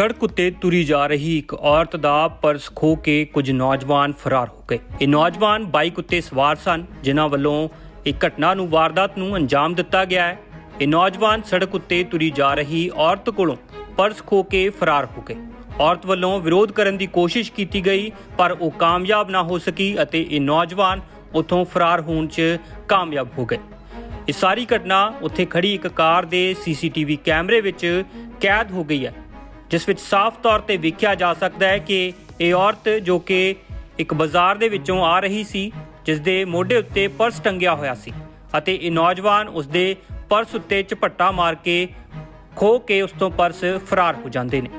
ਸੜਕ ਉੱਤੇ ਤੁਰੀ ਜਾ ਰਹੀ ਇੱਕ ਔਰਤ ਦਾ ਪਰਸ ਖੋ ਕੇ ਕੁਝ ਨੌਜਵਾਨ ਫਰਾਰ ਹੋ ਗਏ। ਇਹ ਨੌਜਵਾਨ ਬਾਈਕ ਉੱਤੇ ਸਵਾਰ ਸਨ, ਜਿਨ੍ਹਾਂ ਵੱਲੋਂ ਇਹ ਘਟਨਾ ਨੂੰ, ਵਾਰਦਾਤ ਨੂੰ ਅੰਜਾਮ ਦਿੱਤਾ ਗਿਆ ਹੈ। ਇਹ ਨੌਜਵਾਨ ਸੜਕ ਉੱਤੇ ਤੁਰੀ ਜਾ ਰਹੀ ਔਰਤ ਕੋਲੋਂ ਪਰਸ ਖੋ ਕੇ ਫਰਾਰ ਹੋ ਗਏ। ਔਰਤ ਵੱਲੋਂ ਵਿਰੋਧ ਕਰਨ ਦੀ ਕੋਸ਼ਿਸ਼ ਕੀਤੀ ਗਈ, ਪਰ ਉਹ ਕਾਮਯਾਬ ਨਾ ਹੋ ਸਕੀ ਅਤੇ ਇਹ ਨੌਜਵਾਨ ਉੱਥੋਂ ਫਰਾਰ ਹੋਣ 'ਚ ਕਾਮਯਾਬ ਹੋ ਗਏ। ਇਹ ਸਾਰੀ ਘਟਨਾ ਉੱਥੇ ਖੜੀ ਇੱਕ ਕਾਰ ਦੇ ਸੀਸੀਟੀਵੀ ਕੈਮਰੇ ਵਿੱਚ ਕੈਦ ਹੋ ਗਈ ਹੈ। ਜਿਸ ਵਿੱਚ ਸਾਫ਼ ਤੌਰ ਤੇ ਵੇਖਿਆ ਜਾ ਸਕਦਾ ਹੈ ਕਿ ਇਹ ਔਰਤ ਜੋ ਕਿ ਇੱਕ ਬਾਜ਼ਾਰ ਦੇ ਵਿੱਚੋਂ ਆ ਰਹੀ ਸੀ, ਜਿਸ ਦੇ ਮੋਢੇ ਉੱਤੇ ਪਰਸ ਟੰਗਿਆ ਹੋਇਆ ਸੀ ਅਤੇ ਇਹ ਨੌਜਵਾਨ ਉਸ ਦੇ ਪਰਸ ਉੱਤੇ ਝਪੱਟਾ ਮਾਰ ਕੇ ਖੋ ਕੇ ਉਸ ਤੋਂ ਪਰਸ ਫਰਾਰ ਹੋ ਜਾਂਦੇ ਨੇ।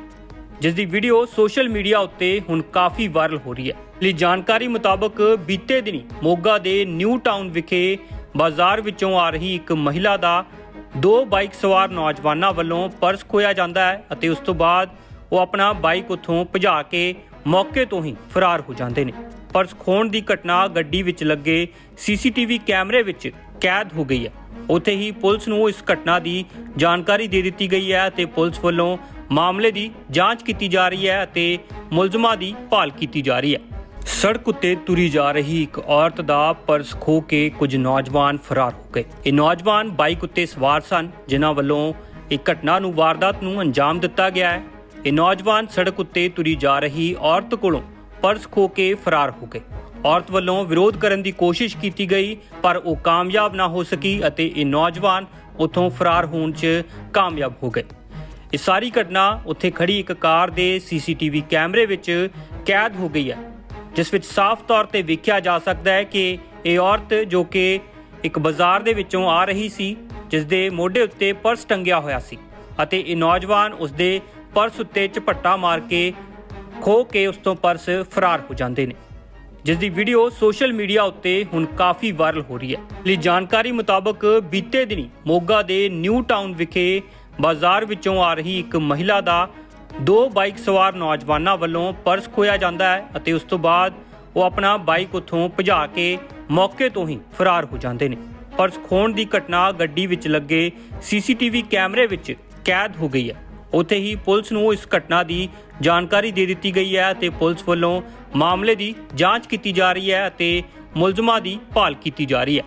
ਜਿਸ ਦੀ ਵੀਡੀਓ ਸੋਸ਼ਲ ਮੀਡੀਆ ਉੱਤੇ ਹੁਣ ਕਾਫੀ ਵਾਇਰਲ ਹੋ ਰਹੀ ਹੈ। ਲਈ ਜਾਣਕਾਰੀ ਮੁਤਾਬਕ ਬੀਤੇ ਦਿਨੀ ਮੋਗਾ ਦੇ ਨਿਊ ਟਾਊਨ ਵਿਖੇ ਬਾਜ਼ਾਰ ਵਿੱਚੋਂ ਆ ਰਹੀ ਇੱਕ ਮਹਿਲਾ ਦਾ ਦੋ ਬਾਈਕ ਸਵਾਰ ਨੌਜਵਾਨਾਂ ਵੱਲੋਂ ਪਰਸ ਖੋਇਆ ਜਾਂਦਾ ਹੈ ਅਤੇ ਉਸ ਤੋਂ ਬਾਅਦ ਉਹ ਆਪਣਾ ਬਾਈਕ ਉੱਥੋਂ ਭਜਾ ਕੇ ਮੌਕੇ ਤੋਂ ਹੀ ਫਰਾਰ ਹੋ ਜਾਂਦੇ ਨੇ। ਪਰਸ ਖੋਣ ਦੀ ਘਟਨਾ ਗੱਡੀ ਵਿੱਚ ਲੱਗੇ ਸੀਸੀਟੀਵੀ ਕੈਮਰੇ ਵਿੱਚ ਕੈਦ ਹੋ ਗਈ ਹੈ। ਉੱਥੇ ਹੀ ਪੁਲਿਸ ਨੂੰ ਇਸ ਘਟਨਾ ਦੀ ਜਾਣਕਾਰੀ ਦੇ ਦਿੱਤੀ ਗਈ ਹੈ ਤੇ ਪੁਲਿਸ ਵੱਲੋਂ ਮਾਮਲੇ ਦੀ ਜਾਂਚ ਕੀਤੀ ਜਾ ਰਹੀ ਹੈ ਅਤੇ ਮੁਲਜ਼ਮਾਂ ਦੀ ਭਾਲ ਕੀਤੀ ਜਾ ਰਹੀ ਹੈ। ਸੜਕ ਉੱਤੇ ਤੁਰੀ ਜਾ ਰਹੀ ਇੱਕ ਔਰਤ ਦਾ ਪਰਸ ਖੋ ਕੇ ਕੁਝ ਨੌਜਵਾਨ ਫਰਾਰ ਹੋ ਗਏ। ਇਹ ਨੌਜਵਾਨ ਬਾਈਕ ਉੱਤੇ ਸਵਾਰ ਸਨ, ਜਿਨ੍ਹਾਂ ਵੱਲੋਂ ਇਹ ਘਟਨਾ ਨੂੰ ਵਾਰਦਾਤ ਨੂੰ ਅੰਜਾਮ ਦਿੱਤਾ ਗਿਆ ਹੈ। ਇਹ ਨੌਜਵਾਨ ਸੜਕ ਉੱਤੇ ਤੁਰੀ ਜਾ ਰਹੀ ਔਰਤ ਕੋਲੋਂ ਪਰਸ ਖੋ ਕੇ ਫਰਾਰ ਹੋ ਗਏ। ਔਰਤ ਵੱਲੋਂ ਵਿਰੋਧ ਕਰਨ ਦੀ ਕੋਸ਼ਿਸ਼ ਕੀਤੀ ਗਈ, ਪਰ ਉਹ ਕਾਮਯਾਬ ਨਾ ਹੋ ਸਕੀ ਅਤੇ ਇਹ ਨੌਜਵਾਨ ਉੱਥੋਂ ਫਰਾਰ ਹੋਣ 'ਚ ਕਾਮਯਾਬ ਹੋ ਗਏ। ਇਹ ਸਾਰੀ ਘਟਨਾ ਉੱਥੇ ਖੜੀ ਇੱਕ ਕਾਰ ਦੇ ਸੀਸੀਟੀਵੀ ਕੈਮਰੇ ਵਿੱਚ ਕੈਦ ਹੋ ਗਈ ਹੈ। ਜਿਸ ਵਿੱਚ ਸਾਫ਼ ਤੌਰ ਤੇ ਵੇਖਿਆ ਜਾ ਸਕਦਾ ਹੈ ਕਿ ਇਹ ਔਰਤ ਜੋ ਕਿ ਇੱਕ ਬਾਜ਼ਾਰ ਦੇ ਵਿੱਚੋਂ ਆ ਰਹੀ ਸੀ ਜਿਸ ਦੇ ਮੋਢੇ ਉੱਤੇ ਪਰਸ ਟੰਗਿਆ ਹੋਇਆ ਸੀ ਅਤੇ ਇਹ ਨੌਜਵਾਨ ਉਸ ਦੇ ਪਰਸ ਉੱਤੇ ਝਪੱਟਾ ਮਾਰ ਕੇ ਖੋ ਕੇ ਉਸ ਤੋਂ ਪਰਸ ਫਰਾਰ ਹੋ ਜਾਂਦੇ ਨੇ ਜਿਸ ਦੀ ਵੀਡੀਓ ਸੋਸ਼ਲ ਮੀਡੀਆ ਉੱਤੇ ਹੁਣ ਕਾਫੀ ਵਾਇਰਲ ਹੋ ਰਹੀ ਹੈ। ਲਈ ਜਾਣਕਾਰੀ ਮੁਤਾਬਕ ਬੀਤੇ ਦਿਨੀ ਮੋਗਾ ਦੇ ਨਿਊ ਟਾਊਨ ਵਿਖੇ ਬਾਜ਼ਾਰ ਵਿੱਚੋਂ ਆ ਰਹੀ ਇੱਕ ਮਹਿਲਾ ਦਾ ਦੋ ਬਾਈਕ ਸਵਾਰ ਨੌਜਵਾਨਾਂ ਵੱਲੋਂ ਪਰਸ ਖੋਇਆ ਜਾਂਦਾ ਹੈ ਅਤੇ ਉਸ ਤੋਂ ਬਾਅਦ ਉਹ ਆਪਣਾ ਬਾਈਕ ਉੱਥੋਂ ਭਜਾ ਕੇ ਮੌਕੇ ਤੋਂ ਹੀ ਫਰਾਰ ਹੋ ਜਾਂਦੇ ਨੇ। ਪਰਸ ਖੋਣ ਦੀ ਘਟਨਾ ਗੱਡੀ ਵਿੱਚ ਲੱਗੇ ਸੀਸੀਟੀਵੀ ਕੈਮਰੇ ਵਿੱਚ ਕੈਦ ਹੋ ਗਈ ਹੈ। ਉੱਥੇ ਹੀ ਪੁਲਿਸ ਨੂੰ ਇਸ ਘਟਨਾ ਦੀ ਜਾਣਕਾਰੀ ਦੇ ਦਿੱਤੀ ਗਈ ਹੈ ਤੇ ਪੁਲਿਸ ਵੱਲੋਂ ਮਾਮਲੇ ਦੀ ਜਾਂਚ ਕੀਤੀ ਜਾ ਰਹੀ ਹੈ ਅਤੇ ਮੁਲਜ਼ਮਾਂ ਦੀ ਭਾਲ ਕੀਤੀ ਜਾ ਰਹੀ ਹੈ।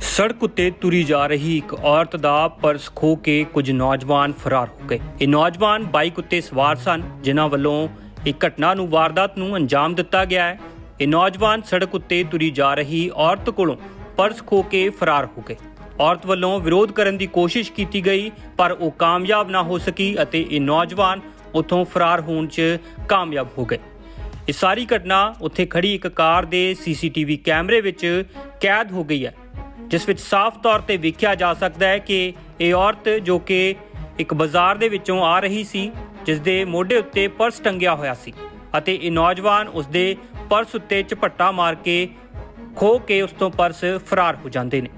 ਸੜਕ ਉੱਤੇ ਤੁਰੀ ਜਾ ਰਹੀ ਇੱਕ ਔਰਤ ਦਾ ਪਰਸ ਖੋ ਕੇ ਕੁਝ ਨੌਜਵਾਨ ਫਰਾਰ ਹੋ ਗਏ। ਇਹ ਨੌਜਵਾਨ ਬਾਈਕ ਉੱਤੇ ਸਵਾਰ ਸਨ, ਜਿਨ੍ਹਾਂ ਵੱਲੋਂ ਇਹ ਘਟਨਾ ਨੂੰ ਵਾਰਦਾਤ ਨੂੰ ਅੰਜਾਮ ਦਿੱਤਾ ਗਿਆ ਹੈ। ਇਹ ਨੌਜਵਾਨ ਸੜਕ ਉੱਤੇ ਤੁਰੀ ਜਾ ਰਹੀ ਔਰਤ ਕੋਲੋਂ ਪਰਸ ਖੋ ਕੇ ਫਰਾਰ ਹੋ ਗਏ। ਔਰਤ ਵੱਲੋਂ ਵਿਰੋਧ ਕਰਨ ਦੀ ਕੋਸ਼ਿਸ਼ ਕੀਤੀ ਗਈ, ਪਰ ਉਹ ਕਾਮਯਾਬ ਨਾ ਹੋ ਸਕੀ ਅਤੇ ਇਹ ਨੌਜਵਾਨ ਉੱਥੋਂ ਫਰਾਰ ਹੋਣ 'ਚ ਕਾਮਯਾਬ ਹੋ ਗਏ। ਇਹ ਸਾਰੀ ਘਟਨਾ ਉੱਥੇ ਖੜੀ ਇੱਕ ਕਾਰ ਦੇ ਸੀਸੀਟੀਵੀ ਕੈਮਰੇ ਵਿੱਚ ਕੈਦ ਹੋ ਗਈ ਹੈ। ਜਿਸ ਵਿੱਚ ਸਾਫ਼ ਤੌਰ ਤੇ ਵੇਖਿਆ ਜਾ ਸਕਦਾ ਹੈ ਕਿ ਇਹ ਔਰਤ ਜੋ ਕਿ ਇੱਕ ਬਾਜ਼ਾਰ ਦੇ ਵਿੱਚੋਂ ਆ ਰਹੀ ਸੀ, ਜਿਸ ਦੇ ਮੋਢੇ ਉੱਤੇ ਪਰਸ ਟੰਗਿਆ ਹੋਇਆ ਸੀ ਅਤੇ ਇਹ ਨੌਜਵਾਨ ਉਸ ਦੇ ਪਰਸ ਉੱਤੇ ਝਪੱਟਾ ਮਾਰ ਕੇ ਖੋ ਕੇ ਉਸ ਤੋਂ ਪਰਸ ਫਰਾਰ ਹੋ ਜਾਂਦੇ ਨੇ।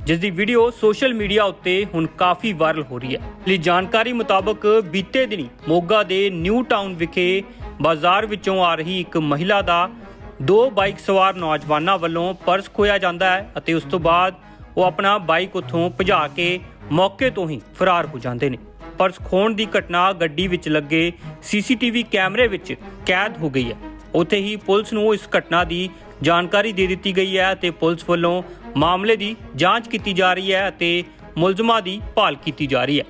ਜਿਸ ਦੀ ਵੀਡੀਓ ਸੋਸ਼ਲ ਮੀਡੀਆ ਉੱਤੇ ਹੁਣ ਕਾਫੀ ਵਾਇਰਲ ਹੋ ਰਹੀ ਹੈ। ਲਈ ਜਾਣਕਾਰੀ ਮੁਤਾਬਕ ਬੀਤੇ ਦਿਨੀ ਮੋਗਾ ਦੇ ਨਿਊ ਟਾਊਨ ਵਿਖੇ ਬਾਜ਼ਾਰ ਵਿੱਚੋਂ ਆ ਰਹੀ ਇੱਕ ਮਹਿਲਾ ਦਾ ਦੋ ਬਾਈਕ ਸਵਾਰ ਨੌਜਵਾਨਾਂ ਵੱਲੋਂ ਪਰਸ ਖੋਇਆ ਜਾਂਦਾ ਹੈ ਅਤੇ ਉਸ ਤੋਂ ਬਾਅਦ ਉਹ ਆਪਣਾ ਬਾਈਕ ਉੱਥੋਂ ਭਜਾ ਕੇ ਮੌਕੇ ਤੋਂ ਹੀ ਫਰਾਰ ਹੋ ਜਾਂਦੇ ਨੇ। ਪਰਸ ਖੋਣ ਦੀ ਘਟਨਾ ਗੱਡੀ ਵਿੱਚ ਲੱਗੇ ਸੀਸੀਟੀਵੀ ਕੈਮਰੇ ਵਿੱਚ ਕੈਦ ਹੋ ਗਈ ਹੈ। ਉੱਥੇ ਹੀ ਪੁਲਿਸ ਨੂੰ ਇਸ ਘਟਨਾ ਦੀ ਜਾਣਕਾਰੀ ਦੇ ਦਿੱਤੀ ਗਈ ਹੈ ਤੇ ਪੁਲਿਸ ਵੱਲੋਂ ਮਾਮਲੇ ਦੀ ਜਾਂਚ ਕੀਤੀ ਜਾ ਰਹੀ ਹੈ ਅਤੇ ਮੁਲਜ਼ਮਾਂ ਦੀ ਭਾਲ ਕੀਤੀ ਜਾ ਰਹੀ ਹੈ।